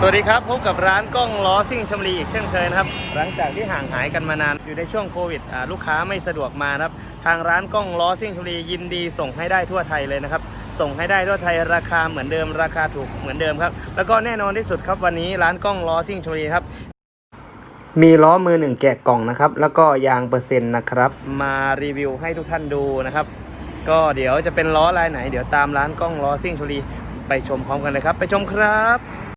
สวัสดีครับ พบกับร้านกล้องล้อซิ่งชมรีอีกเช่นเคยนะครับ หลังจากที่ห่างหายกันมานานอยู่ในช่วงโควิดอ่าลูกค้าไม่สะดวกมานะครับ ทางร้านกล้องล้อซิ่งชมรียินดีส่งให้ได้ทั่วไทยเลยนะครับ ส่งให้ได้ทั่วไทยราคาเหมือนเดิมราคาถูกเหมือนเดิมครับ แล้วก็แน่นอนที่สุดครับวันนี้ร้านกล้องล้อซิ่งชมรีครับมีล้อมือหนึ่งแกะกล่องนะครับ แล้วก็ยางเปอร์เซ็นต์นะครับ มารีวิวให้ทุกท่านดูนะครับ ก็เดี๋ยวจะเป็นล้อลายไหน เดี๋ยวตามร้านกล้องล้อซิ่งชมรีไปชมพร้อมกันเลยครับ ไปชมครับ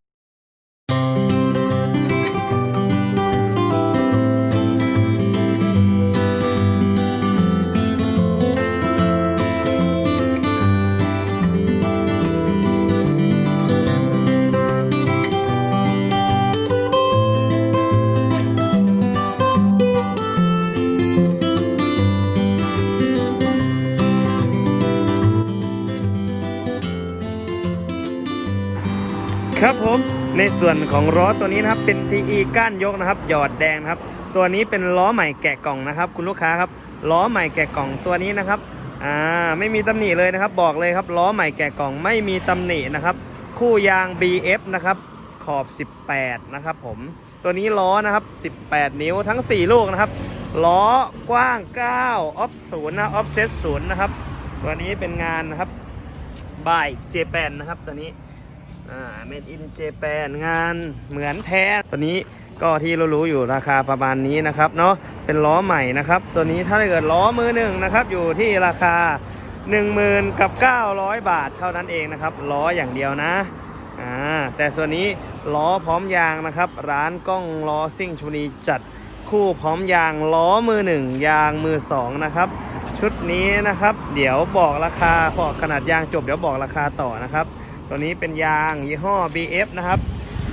ครับผมในส่วนของล้อตัวนี้นะครับเป็น PE ก้านยกนะครับ หยอดแดงนะครับ ตัวนี้เป็นล้อใหม่แกะกล่องนะครับ คุณลูกค้าครับล้อใหม่แกะกล่องตัวนี้นะครับอ่าไม่มีตำหนิเลยนะครับ บอกเลยครับล้อใหม่แกะกล่องไม่มีตำหนินะครับ คู่ยาง BF นะครับขอบ 18 นะครับผมตัวนี้ล้อนะครับ 18 นิ้วทั้ง 4 ลูกนะครับล้อกว้าง 9 ออฟศูนย์นะออฟเซตศูนย์นะครับ ตัวนี้เป็นงานนะครับบ่ายเจแปนนะครับตัวนี้ อ่า made in Japan งานเหมือนแท้ตัวนี้ก็ที่เรารู้อยู่ราคาประมาณนี้นะครับเนาะเป็นล้อใหม่นะครับ ตัวนี้ถ้าเกิดล้อมือหนึ่งนะครับ อยู่ที่ราคา 10,000กับ900 บาทเท่านั้นเองนะครับล้ออย่างเดียวนะอ่าแต่ส่วนนี้ล้อพร้อมยางนะครับ ร้านกล้องล้อซิ่งชมรีจัดคู่พร้อมยางล้อมือหนึ่งยางมือสองนะครับ ชุดนี้นะครับ เดี๋ยวบอกราคาพอขนาดยางจบเดี๋ยวบอกราคาต่อนะครับ ตัวนี้เป็นยางยี่ห้อ BF นะครับ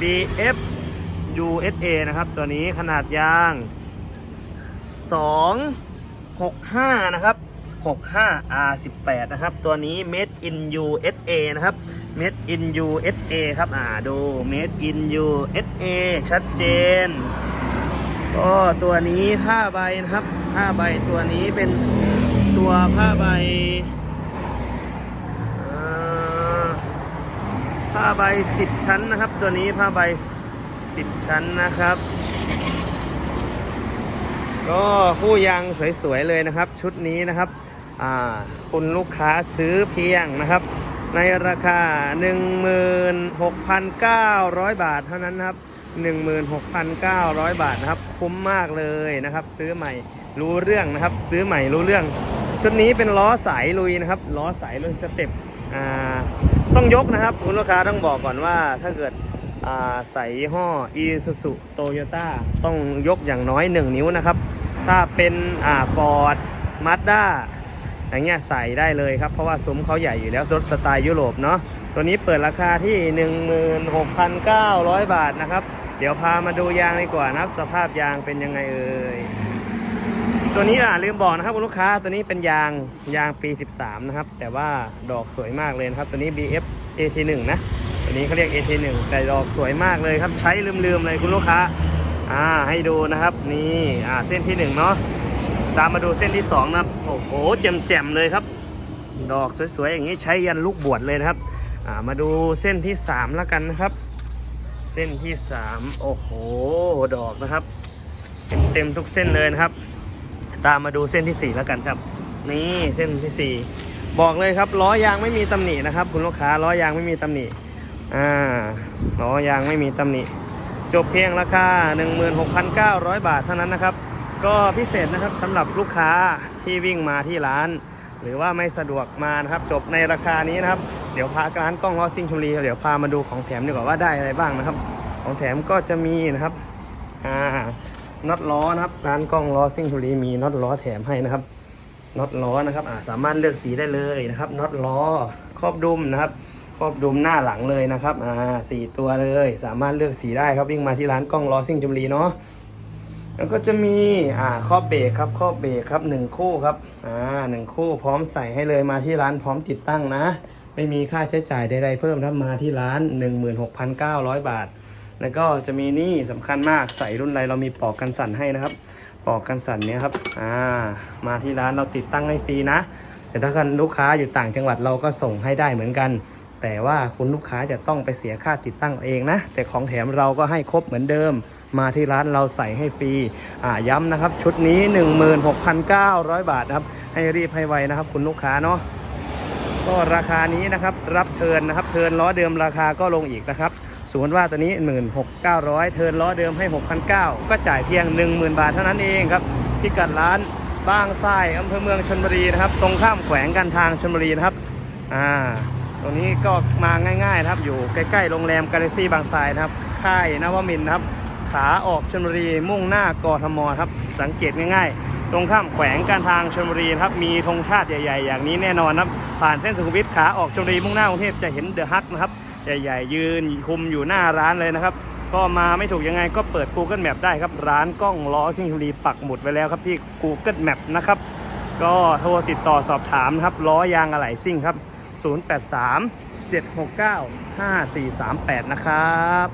BF USA นะครับ ตัวนี้ขนาดยาง 265 นะครับ 65 R18 นะครับ ตัวนี้ Made in USA นะครับ Made in USA ครับอ่าดู Made in USA ชัดเจน ก็ตัวนี้ผ้าใบนะครับ ผ้าใบตัวนี้เป็นตัวผ้าใบอ่า ผ้าใบ 10 ชั้นนะครับ ตัวนี้ผ้าใบ 10 ชั้นนะครับ ก็คู่ยางสวยๆเลยนะครับ ชุดนี้นะครับคุณลูกค้าซื้อเพียงนะครับ ในราคา 16,900 บาทเท่านั้นนะครับ 16,900 บาทนะครับ คุ้มมากเลยนะครับ ซื้อใหม่รู้เรื่องนะครับ ซื้อใหม่รู้เรื่อง ชุดนี้เป็นล้อสายลุยนะครับล้อสายลุยสเต็ป ต้องยกนะครับ คุณลูกค้าต้องบอกก่อนว่าถ้าเกิดใส่ยี่ห้อ Isuzu Toyota ต้องยกอย่างน้อย 1 นิ้วนะครับ ถ้าเป็นอ่า Ford Mazda อย่างเงี้ยใส่ได้เลยครับ เพราะว่าซุ้มเขาใหญ่อยู่แล้วรถสไตล์ยุโรปเนาะตัวนี้เปิดราคาที่ 16,900 บาทนะครับ เดี๋ยวพามาดูยางดีกว่านะครับ สภาพยางเป็นยังไงเอ่ย ตัวนี้อะลืมบอกนะครับคุณลูกค้าตัวนี้เป็นยางยางปี 13 นะครับ แต่ว่าดอกสวยมากเลยนะครับ ตัวนี้ BF AT1 นะตัวนี้เขาเรียก AT1 แต่ดอกสวยมากเลยครับ ใช้ลืมๆเลยคุณลูกค้าอ่าให้ดูนะครับนี่อ่าเส้นที่ 1 เนาะตามมาดูเส้นที่2นะครับโอ้โหแจ่มๆเลยครับ ดอกสวยๆอย่างนี้ใช้ยันลูกบวชเลยนะครับอ่ามาดูเส้นที่ 3 แล้วกันนะครับ เส้นที่ 3 โอ้โหดอกนะครับ เต็มๆทุกเส้นเลยนะครับ ตามมาดูเส้นที่ 4 แล้วกันครับ นี่เส้นที่ 4 บอกเลยครับล้อยางไม่มีตำหนินะครับ คุณลูกค้าล้อยางไม่มีตำหนิอ่าล้อยางไม่มีตำหนิ จบเพียงราคา 16,900 บาทเท่านั้นนะครับ ก็พิเศษนะครับสำหรับลูกค้าที่วิ่งมาที่ร้าน หรือว่าไม่สะดวกมานะครับ จบในราคานี้นะครับ เดี๋ยวพาร้านกล้องล้อซิ่งชมรีเดี๋ยวพามาดูของแถมดีกว่าว่าได้อะไรบ้างนะครับ ของแถมก็จะมีนะครับอ่า น็อตล้อนะครับร้านกล้องล้อซิ่งทุรีมีน็อตล้อแถมให้นะครับน็อตล้อนะครับอ่าสามารถเลือกสีได้เลยนะครับน็อตล้อครอบดุมนะครับครอบดุมหน้าหลังเลยนะครับอ่าสี่ตัวเลย สามารถเลือกสีได้ครับวิ่งมาที่ร้านกล้องล้อซิ่งจุมรีเนาะแล้วก็จะมีอ่าครอบเบรกครับครอบเบรกครับหนึ่งคู่ครับอ่าหนึ่งคู่พร้อมใส่ให้เลยมาที่ร้านพร้อมติดตั้งนะ ไม่มีค่าใช้จ่ายใดๆเพิ่มครับมาที่ร้าน 16,900 บาท แล้วก็จะมีนี่สำคัญมากใส่รุ่นไรเรามีปอกกันสั่นให้นะครับ ปอกกันสั่นเนี้ยครับอ่ามาที่ร้านเราติดตั้งให้ฟรีนะ แต่ถ้าคันลูกค้าอยู่ต่างจังหวัดเราก็ส่งให้ได้เหมือนกัน แต่ว่าคุณลูกค้าจะต้องไปเสียค่าติดตั้งเองนะ แต่ของแถมเราก็ให้ครบเหมือนเดิม มาที่ร้านเราใส่ให้ฟรีอ่าย้ำนะครับ ชุดนี้ 16,900 บาทนะครับ ให้รีบให้ไวนะครับ คุณลูกค้าเนาะก็ราคานี้นะครับรับเทินนะครับเทินล้อเดิมราคาก็ลงอีกนะครับ สมมติว่าตัวนี้ 16,900 เทิร์นล้อเดิมให้ 6,900 ก็จ่ายเพียง 10,000 บาทเท่านั้นเองครับที่กัดร้านบ้างทรายอำเภอเมืองชนบุรีนะครับ ตรงข้ามแขวงกันทางชนบุรีนะครับอ่าตรงนี้ก็มาง่ายๆนะครับอยู่ใกล้ๆโรงแรมกาแล็กซี่บางทรายนะครับ ค่ายนวมินนะครับ ขาออกชลบุรีมุ่งหน้ากทมครับ สังเกตง่ายๆ ตรงข้ามแขวงการทางชลบุรีครับมีธงชาติใหญ่ ๆ อย่างนี้แน่นอนครับผ่านเส้นสุขุมวิทขาออกชลบุรีมุ่งหน้ากรุงเทพจะเห็นเดอะฮักนะครับ ใหญ่ๆยืนคุมอยู่หน้าร้านเลยนะครับ ก็มาไม่ถูกยังไงก็เปิด Google Map ได้ครับ ร้านกล้องล้อซิ่งชลบุรีปักหมุดไว้แล้วครับที่ Google Map นะครับ ก็โทรติดต่อสอบถามนะครับล้อยางอะไหล่ซิ่งครับ 083 769 5438 นะครับ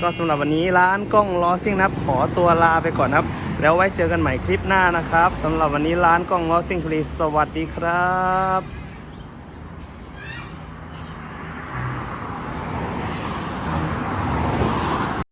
ก็สำหรับวันนี้ร้านกล้องล้อซิ่งนะครับ ขอตัวลาไปก่อนครับ แล้วไว้เจอกันใหม่คลิปหน้านะครับสำหรับวันนี้ร้านกล้องล้อซิ่งพลีสวัสดีครับ